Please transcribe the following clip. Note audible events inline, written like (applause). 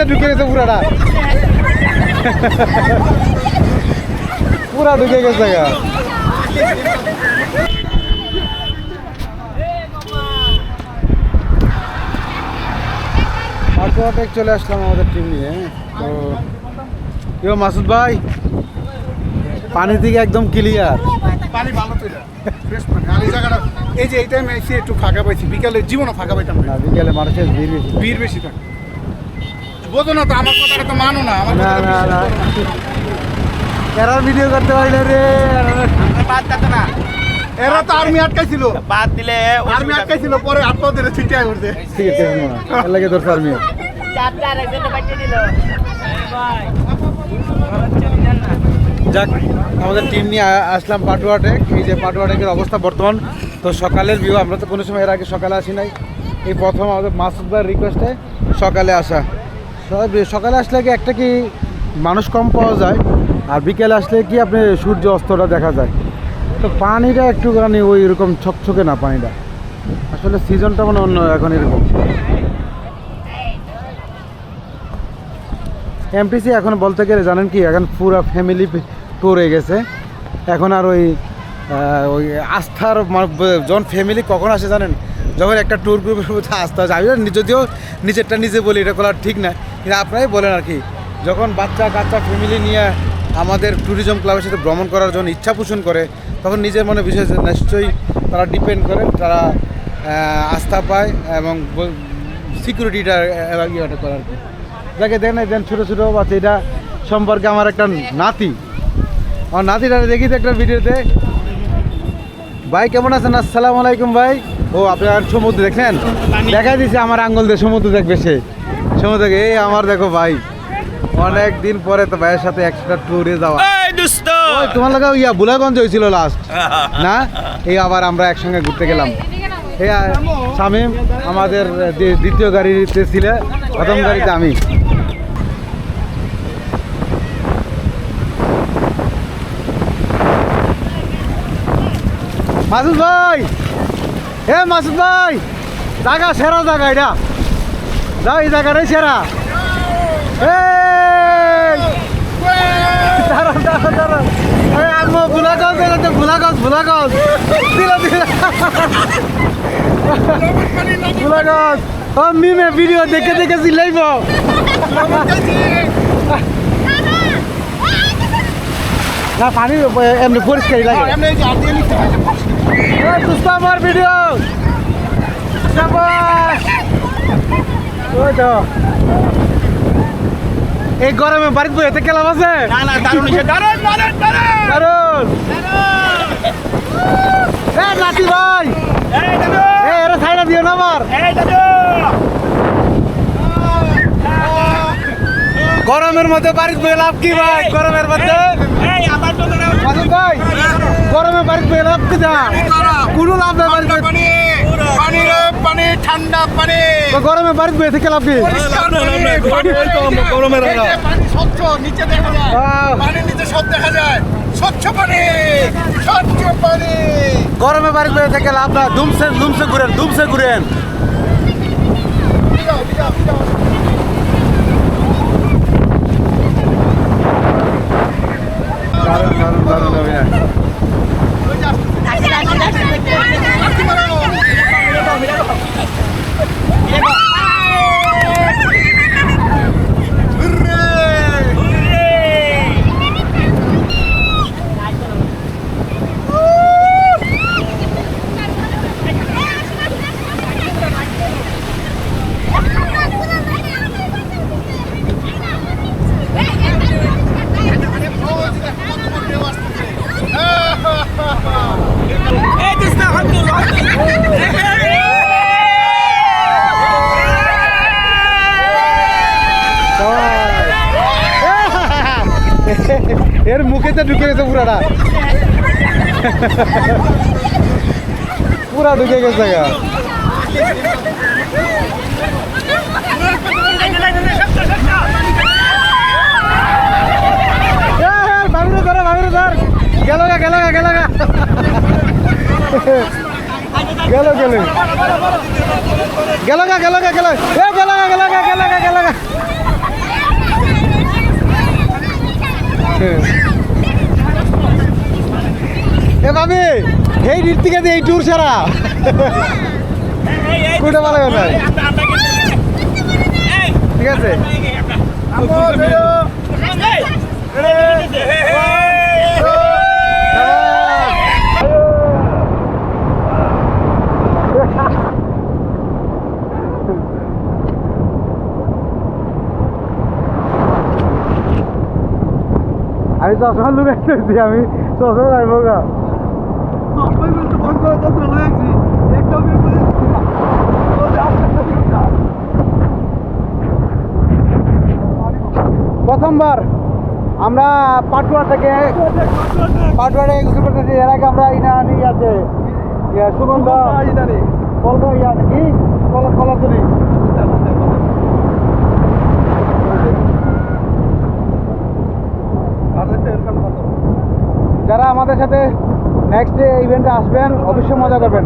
মুখেতে ঢুকে গেছে পুরাটা। পুরা ঢুকে গেছে গা। চলে আসলাম আমাদের টিম নিয়ে তো ইয়ো মাসুদ ভাই? পানি থেকে একদম ক্লিয়ার পানি ভালো তো ফ্রেশ পানি। আর এই জায়গাটা এই যে এই টাইমে এসে একটু ফাঁকা পাইছি। বিকালে জীবনও ফাঁকা পাইতাম না। না বিকেলে মানুষের ভিড় বেশি। ভিড় বেশি থাকে। বোঝো না তো আমার কথাটা তো মানো না আমার না না না। ভিডিও করতে পারি না রে বাদ দিতে না। এরা তো আর্মি আটকাইছিল। বাদ দিলে আর্মি আটকাইছিল পরে আত্মহত্যা ছিটে করছে ঠিক আছে এর লাগে তোর ফার্মি চার চার একজন দিল। যাক আমাদের টিম নিয়ে আসলাম পাটুয়াটেক এই যে পাটুয়াটেকের অবস্থা বর্তমান। তো সকালের ভিউ আমরা তো কোনো সময় এর আগে সকালে আসি নাই। এই প্রথম আমাদের মাসুদ ভাইয়ের রিকোয়েস্টে সকালে আসা। সকালে আসলে কি একটা কি মানুষ কম পাওয়া যায়, আর বিকেলে আসলে কি আপনি সূর্য অস্তটা দেখা যায়। তো পানিটা একটুখানি ওই রকম ছকছকে না পানিটা। আসলে সিজনটা মানে অন্য, এখন এরকম। এমটিসি এখন বলতে গেলে জানেন কি, এখন পুরো ফ্যামিলি ট্যুর গেছে। এখন আর ওই ওই আস্থার মা- ব- যখন ফ্যামিলি কখন আসে জানেন, যখন একটা ট্যুর গ্রুপের মধ্যে আস্থা আছে। আমি যদিও নিজেরটা নিজে বলি, এটা করা ঠিক না। কিন্তু আপনারাই বলেন আর কি যখন বাচ্চা কাচ্চা ফ্যামিলি নিয়ে আমাদের ট্যুরিজম ক্লাবের সাথে ভ্রমণ করার জন্য ইচ্ছা পোষণ করে তখন নিজের মনে বিশেষ নিশ্চয়ই তারা ডিপেন্ড করে তারা আস্থা পায় এবং সিকিউরিটিটা ইয়েটা করে আর কি। যাকে দেন দেন ছোটো ছোটো বাচ্চা এটা সম্পর্কে আমার একটা নাতি। আমার নাতিটা দেখি তো একটা ভিডিওতে। ভাই কেমন আছেন? আসসালামু আলাইকুম ভাই। ও আপনার সমুদ্র দেখলেন? দেখা দিছে আমার আঙ্গুল দিয়ে সমুদ্র দেখবে সে। দেখে এই আমার দেখো ভাই অনেক দিন পরে তো ভাইয়ের সাথে একটা ট্যুরে যাওয়া। তোমার লাগে ইয়া বুলাগঞ্জ হয়েছিল লাস্ট (laughs) না? এই আবার আমরা একসঙ্গে ঘুরতে গেলাম। এই শামীম আমাদের দ্বিতীয় গাড়িতে ছিল প্রথম গাড়িতে আমি। মাসুদ ভাই! হে মাসুদ ভাই! জায়গা সেরা জায়গা এটা। যাও এই জায়গাটাই সেরা। দাঁড়ান দাঁড়ান দাঁড়ান আম্মু ভুলাগঞ্জ এলাতে ভুলাগঞ্জ ভুলাগঞ্জ দিল দিল। ভুলাগঞ্জ ও মিমে ভিডিও দেখে দেখে চিল্লাইব। না পানি এমনি পরিষ্কারই লাগে। হয়। আমার ভিডিও সাবাস ওই তো এই গরমে বাড়িতে বই এতে কেলাম আছে? না না দারুণ দারুণ দারুণ দারুণ! দারুণ নাতি ভাই! এই দাদু! এ এরা ছাইড়া দিও না আমার! এই দাদু! গরমের মধ্যে বাড়িতে বই লাভ কি ভাই? গরমের মধ্যে? এই আমার তো দাদা ভাই গরমে বাড়িতে বই লাভ কি যা? কোনো লাভ নাই বাড়িতে। পানি ঠান্ডা পানি। গরমে বাড়িতে বসে থেকে লাভ কি পানি স্বচ্ছ নিচে দেখা যায়। পানির নিচে সব দেখা যায়। স্বচ্ছ পানি স্বচ্ছ পানি। গরমে বাড়িতে বসে থেকে লাভ না দুমসে দুমসে ঘুরেন দুমসে ঘুরেন বিজাও, বিজাও, বিজাও। দারুণ দারুণ দারুণ অভিনয় ওই যে আসতেছে। আসতে পারো। হুররে! এই দুষ্ট হাত এর মুখেতে ঢুকে গেছে পুরাটা পুরা ঢুকে গেছে গা ভাবিরে ধরে ভাবিরে ধর গেল গা গেল গা গেল গা গেল গেল গেল গা গেল গা গেল এ গেল গা গেল গা গেল গা গেল গা এ ভাবি এই ঋতিকাতে এই ট্যুর এই, কোনটা ভালো ঠিক আছে আমি চশমা লুকে দেখছি আমি চশমা যাইব গা। প্রথমবার আমরা পাটুয়া থেকে পাটুয়া থেকে গোসল করতেছি এর আগে আমরা ইনানি আছে ইয়া, সুগন্ধা কলকা ইয়া কি? কলা যারা আমাদের সাথে নেক্সট ডে ইভেন্টে আসবেন অবশ্যই মজা করবেন।